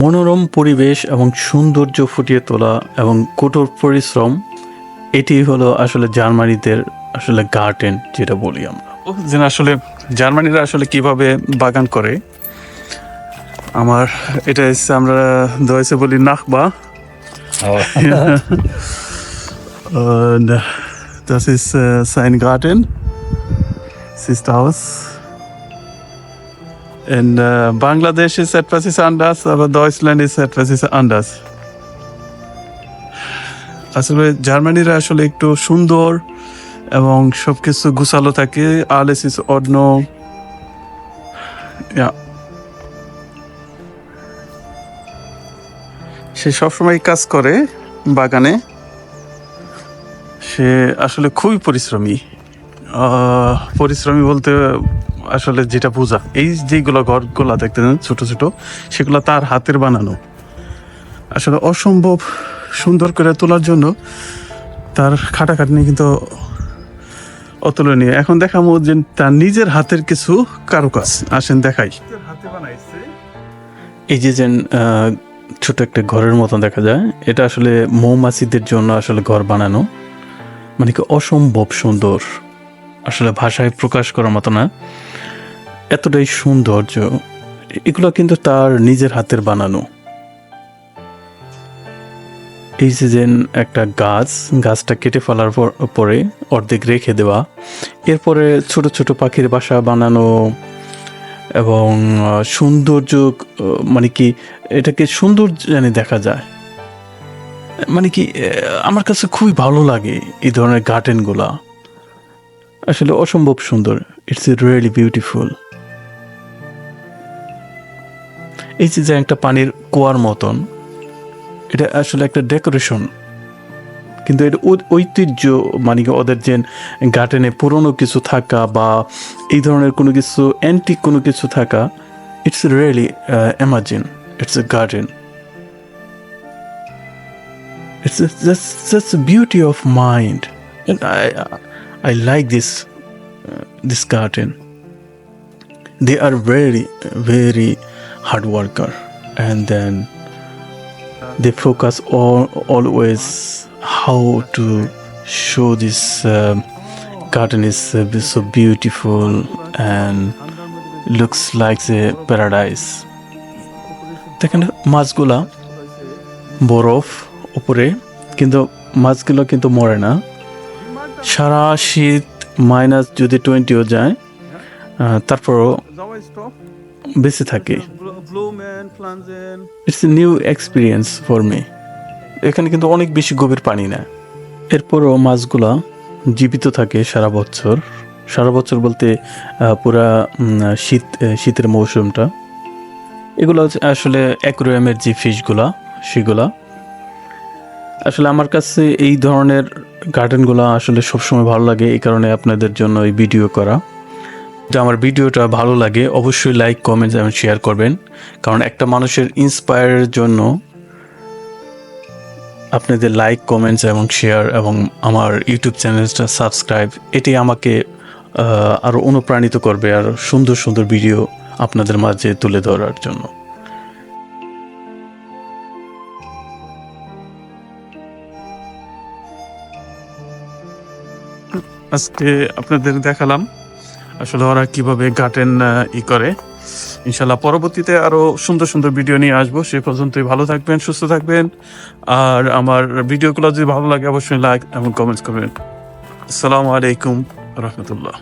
মনোরম পরিবেশ এবং সৌন্দর্য ফুটিয়ে তোলা এবং কঠোর পরিশ্রম এটি হলো আসলে জার্মানিদের আসলে গার্ডেন যেটা বলি আমরা যে আসলে জার্মানিরা আসলে কীভাবে বাগান করে আমার এটা হচ্ছে আমরা দয়েছে বলি নাখবা das ist äh, sein Garten. Haus. In äh, Bangladesch ist etwas ist anders, aber Deutschland ist etwas ist anders. আসলে জার্মানিরা আসলে একটু সুন্দর এবং সবকিছু গুছালো থাকে ist Ordnung. Ja. সে সবসময় কাজ করে বাগানে সে আসলে খুবই পরিশ্রমী পরিশ্রমী বলতে আসলে যেটা বোঝা এই যেগুলো ঘরগুলা দেখতেছেন ছোট ছোট সেগুলো তার হাতের বানানো। আসলে অসম্ভব সুন্দর করে তোলার জন্য তার খাটাখাটনি কিন্তু অতুলনীয়। এখন দেখাবো যে তার নিজের হাতের কিছু কারুকাজ। আসেন দেখাই। হাতে বানাইছে। এই যে যেন আহ, ছোট একটা ঘরের মতন দেখা যায় এটা আসলে মৌমাছিদের জন্য আসলে ঘর বানানো মানে কি অসম্ভব সুন্দর। আসলে ভাষায় প্রকাশ করার মতো না। এতটাই সৌন্দর্য, এগুলো কিন্তু তার নিজের হাতের বানানো। এই যেন একটা গাছ, গাছটা কেটে ফেলার পর- অর্ধেক রেখে দেওয়া। এরপরে ছোট ছোট পাখির বাসা বানানো এবং সৌন্দর্য মানে কি, এটাকে সুন্দর জানি দেখা যায়। মানে কি আমার কাছে খুবই ভালো লাগে এই ধরনের গার্ডেনগুলা। আসলে অসম্ভব সুন্দর। ইটস রিয়েলি বিউটিফুল এই যে একটা পানির কুয়ার মতন এটা আসলে একটা ডেকোরেশন কিন্তু এটা ঐতিহ্য মানে ওদের যে গার্ডেনে পুরনো কিছু থাকা বা এই ধরনের কোনো কিছু অ্যান্টিক কোনো কিছু থাকা it's really amazing it's a garden it's just, that's that's the I like this uh, this garden. They are very very hard worker, and then they focus on always how to show this um, garden is uh, so beautiful and looks like the paradise. দেখেন মাছগুলা বরফ উপরে কিন্তু মাছগুলো কিন্তু মরে না সারা শীত মাইনাস যদি টোয়েন্টিও যায় তারপরও বেঁচে থাকে। It's a new experience for me এখানে কিন্তু অনেক বেশি গভীর পানি না। এরপরও মাছগুলা জীবিত থাকে সারা বছর। সারা বছর বলতে পুরা শীত শীতের মৌসুমটা। এগুলো আসলে অ্যাকোরিয়ামের যে ফিশগুলা সেগুলা। আসলে আমার কাছে এই ধরনের গার্ডেনগুলো আসলে সবসময় ভালো লাগে, এই কারণে আপনাদের জন্য এই ভিডিও করা। যদি আমার ভিডিওটা ভালো লাগে, অবশ্যই লাইক কমেন্ট এবং শেয়ার করবেন। কারণ একটা মানুষের ইন্সপায়ারের জন্য আপনাদের লাইক, কমেন্টস এবং শেয়ার এবং আমার ইউটিউব চ্যানেলটা সাবস্ক্রাইব, এটি আমাকে আরও অনুপ্রাণিত করবে আর সুন্দর সুন্দর ভিডিও আপনাদের মাঝে তুলে ধরার জন্য। আজকে আপনাদের দেখালাম আসলে ওরা কীভাবে গার্ডেন ই করে। ইনশাল্লাহ পরবর্তীতে আরও সুন্দর সুন্দর ভিডিও নিয়ে আসব। সে পর্যন্তই ভালো থাকবেন, সুস্থ থাকবেন। আর আমার ভিডিওগুলো যদি ভালো লাগে, অবশ্যই লাইক এবং কমেন্টস করবেন। আসসালামু আলাইকুম রহমতুল্লাহ।